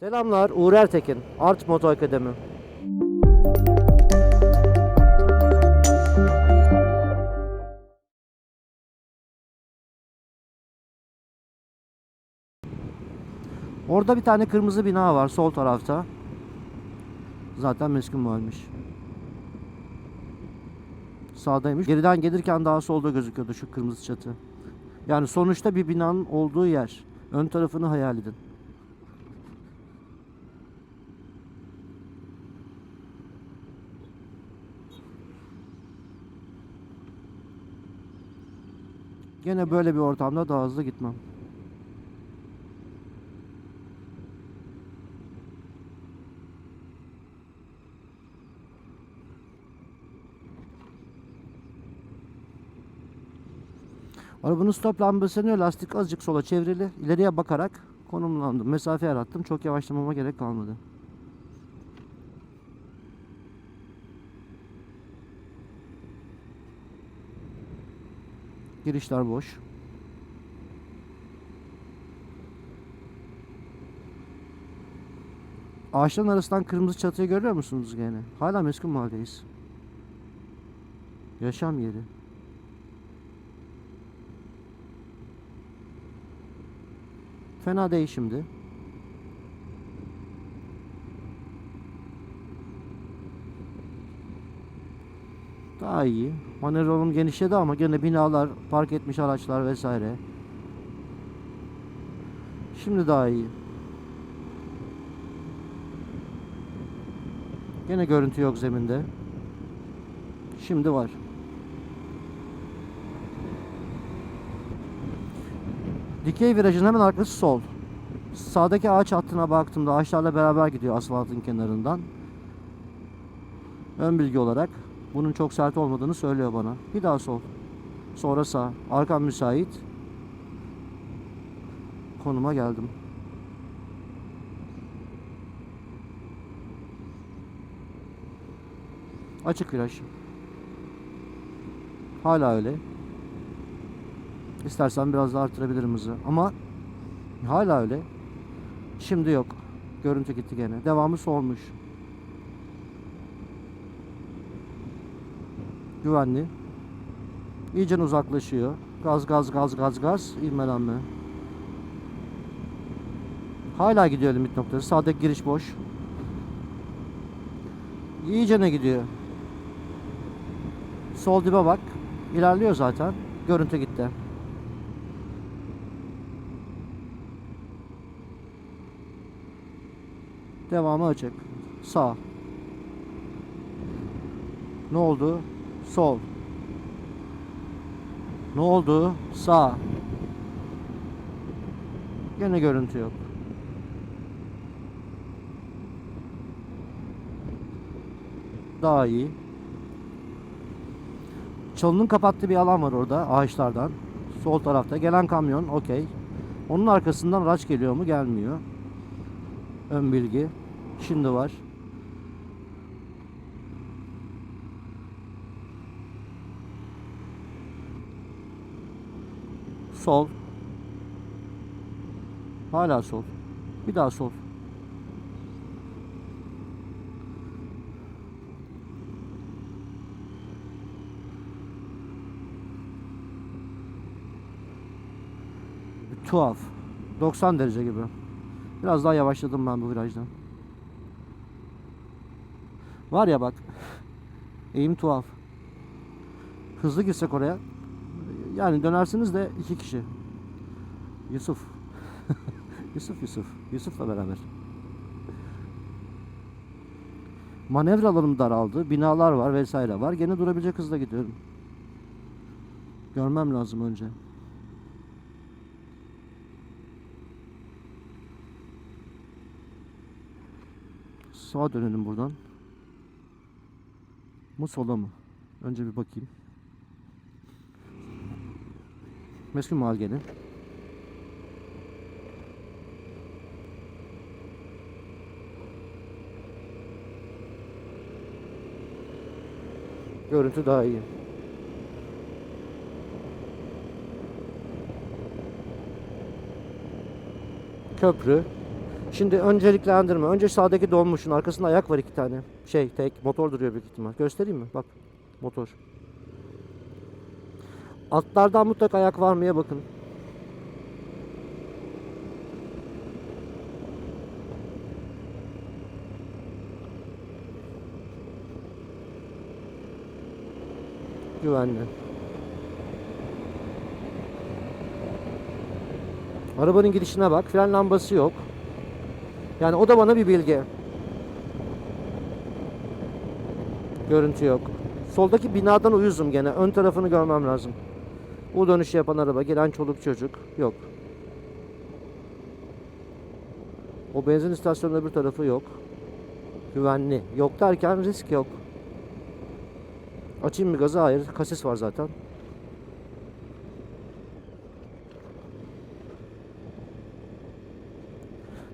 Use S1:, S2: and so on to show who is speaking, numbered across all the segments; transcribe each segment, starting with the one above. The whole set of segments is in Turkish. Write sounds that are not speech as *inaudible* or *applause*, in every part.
S1: Selamlar, Uğur Ertekin, Art Moto Akademi. Orada bir tane kırmızı bina var sol tarafta. Zaten meskun varmış. Sağdaymış. Geriden gelirken daha solda gözüküyordu şu kırmızı çatı. Yani sonuçta bir binanın olduğu yer. Ön tarafını hayal edin. Gene böyle bir ortamda daha hızlı gitmem. Arabanın stop lambası yanıyor. Lastik azıcık sola çevrili. İleriye bakarak konumlandım. Mesafe yarattım. Çok yavaşlamama gerek kalmadı. Girişler boş. Ağaçların arasından kırmızı çatıyı görüyor musunuz gene? Hala meskun mahalledeyiz. Yaşam yeri. Fena değil şimdi. Daha iyi. Manevra genişledi ama gene binalar, park etmiş araçlar vesaire. Şimdi daha iyi. Gene görüntü yok zeminde. Şimdi var. Dikey virajın hemen arkası sol. Sağdaki ağaç hattına baktığımda ağaçlarla beraber gidiyor asfaltın kenarından. Ön bilgi olarak bunun çok sert olmadığını söylüyor bana. Bir daha sol. Sonra sağ. Arkam müsait. Konuma geldim. Açık viraj. Hala öyle. İstersen biraz daha artırabilirim hızı. Ama hala öyle. Şimdi yok. Görüntü gitti gene. Devamı solmuş. Güvenli. İyice uzaklaşıyor. Gaz gaz gaz gaz gaz. İvmelenme. Hala gidiyor limit noktası. Sağdaki giriş boş. İyice ne gidiyor? Sol dibe bak. İlerliyor zaten. Görüntü gitti. Devamı açık. Sağ. Ne oldu? Sol. Ne oldu? Sağ. Gene görüntü yok. Daha iyi. Çalının kapattığı bir alan var orada ağaçlardan. Sol tarafta. Gelen kamyon okey. Onun arkasından araç geliyor mu? Gelmiyor. Ön bilgi. Şimdi var. Sol. Hala sol. Bir daha sol. Tuhaf. 90 derece gibi. Biraz daha yavaşladım ben bu virajdan. Var ya bak. Eğim tuhaf. Hızlı girsek oraya. Yani dönersiniz de iki kişi. Yusuf. *laughs* Yusuf Yusuf. Yusuf'la beraber. Manevra alanım daraldı. Binalar var vesaire var. Gene durabilecek hızla gidiyorum. Görmem lazım önce. Sağa dönelim buradan. Mu sola mı? Önce bir bakayım. Meskun mahal gene. Görüntü daha iyi. Köprü. Şimdi önceliklendirme. Önce sağdaki dolmuşun arkasında ayak var iki tane. Şey tek motor duruyor büyük ihtimal. Göstereyim mi? Bak motor. Altlardan mutlaka ayak var mıya bakın. Güvenli. Arabanın gidişine bak. Fren lambası yok. Yani o da bana bir bilgi. Görüntü yok. Soldaki binadan uyuzum gene. Ön tarafını görmem lazım. U dönüşü yapan araba, gelen çoluk çocuk yok. O benzin istasyonunun öbür tarafı yok. Güvenli. Yok derken risk yok. Açayım mı gazı? Hayır. Kasis var zaten.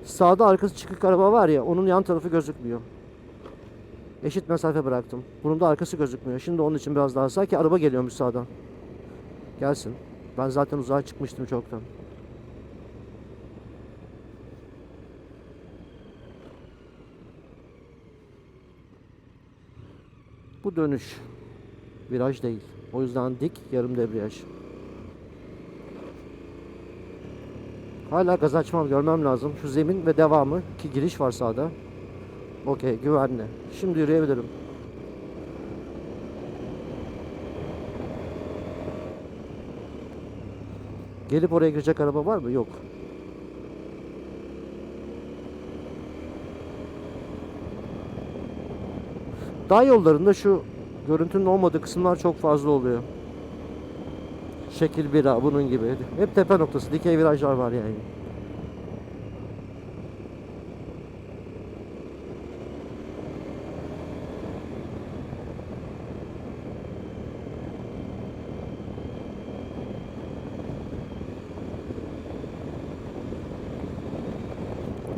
S1: Sağda arkası çıkık araba var ya onun yan tarafı gözükmüyor. Eşit mesafe bıraktım. Bunun da arkası gözükmüyor. Şimdi onun için biraz daha sağ ki araba geliyormuş sağdan. Gelsin. Ben zaten uzağa çıkmıştım çoktan. Bu dönüş. Viraj değil. O yüzden dik yarım debriyaj. Hala gaz açmam görmem lazım. Şu zemin ve devamı ki giriş var sağda. Okey güvenli. Şimdi yürüyebilirim. Gelip oraya girecek araba var mı? Yok. Dağ yollarında şu görüntünün olmadığı kısımlar çok fazla oluyor. Şekil bira bunun gibi. Hep tepe noktası. Dikey virajlar var yani.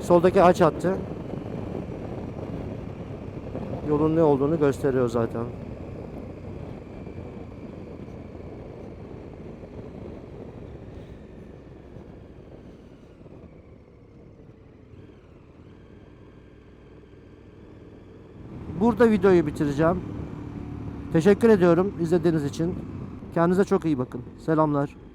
S1: Soldaki aç attı. Yolun ne olduğunu gösteriyor zaten. Burada videoyu bitireceğim. Teşekkür ediyorum izlediğiniz için. Kendinize çok iyi bakın. Selamlar.